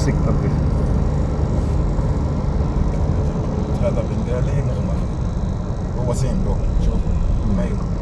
music tapi. هذا بنغالي مغمر هو زين له شوف ما يروح